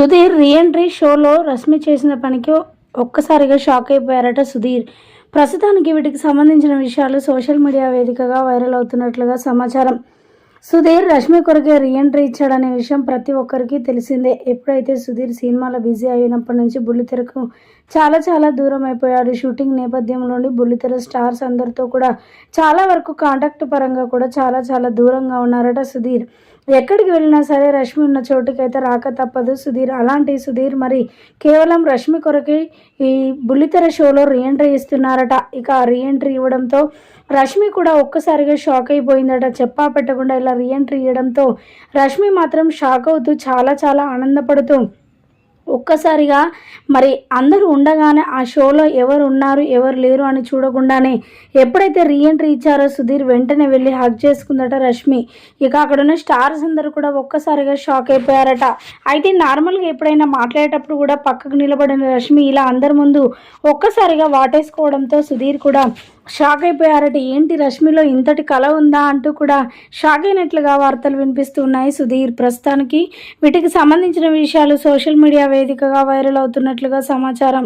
Sudheer reentry షోలో రష్మి చేసిన పనికి ఒక్కసారిగా షాక్ అయిపోయారట సుధీర్. ప్రస్తుతానికి వీటికి సంబంధించిన విషయాలు సోషల్ మీడియా వేదికగా వైరల్ అవుతున్నట్లుగా సమాచారం. సుధీర్ రష్మి కొరకే రీఎంట్రీ ఇచ్చాడనే విషయం ప్రతి ఒక్కరికి తెలిసిందే. ఎప్పుడైతే సుధీర్ సినిమాలో బిజీ అయినప్పటి నుంచి బుల్లితెరకు చాలా చాలా దూరం అయిపోయాడు. షూటింగ్ నేపథ్యంలోని బుల్లితెర స్టార్స్ అందరితో కూడా చాలా వరకు కాంటాక్ట్ పరంగా కూడా చాలా చాలా దూరంగా ఉన్నారట సుధీర్. ఎక్కడికి వెళ్ళినా సరే రష్మి ఉన్న చోటుకైతే రాక తప్పదు. సుధీర్ అలాంటి సుధీర్ మరి కేవలం రష్మి కొరకే ఈ బుల్లితెర షోలో రీఎంట్రీ ఇస్తున్నారట. ఇక ఆ రీఎంట్రీ ఇవ్వడంతో రష్మి కూడా ఒక్కసారిగా షాక్ అయిపోయిందట. చెప్పా పెట్టకుండా ఇలా రీఎంట్రీ ఇవ్వడంతో రష్మి మాత్రం షాక్ అవుతూ చాలా చాలా ఆనందపడుతూ ఒక్కసారిగా మరి అందరూ ఉండగానే ఆ షోలో ఎవరు ఉన్నారు ఎవరు లేరు అని చూడకుండానే ఎప్పుడైతే రీఎంట్రీ ఇచ్చారో సుధీర్ వెంటనే వెళ్ళి హక్ చేసుకుందట రష్మి. ఇక అక్కడ ఉన్న స్టార్స్ అందరూ కూడా ఒక్కసారిగా షాక్ అయిపోయారట. అయితే నార్మల్గా ఎప్పుడైనా మాట్లాడేటప్పుడు కూడా పక్కకు నిలబడిన రష్మి ఇలా అందరి ముందు ఒక్కసారిగా వాటేసుకోవడంతో సుధీర్ కూడా షాక్ అయిపోయారట. ఏంటి రష్మిలో ఇంతటి కళ ఉందా అంటూ కూడా షాక్ అయినట్లుగా వార్తలు వినిపిస్తున్నాయి సుధీర్. ప్రస్తుతానికి వీటికి సంబంధించిన విషయాలు సోషల్ మీడియా వేదికగా వైరల్ అవుతున్నట్లుగా సమాచారం.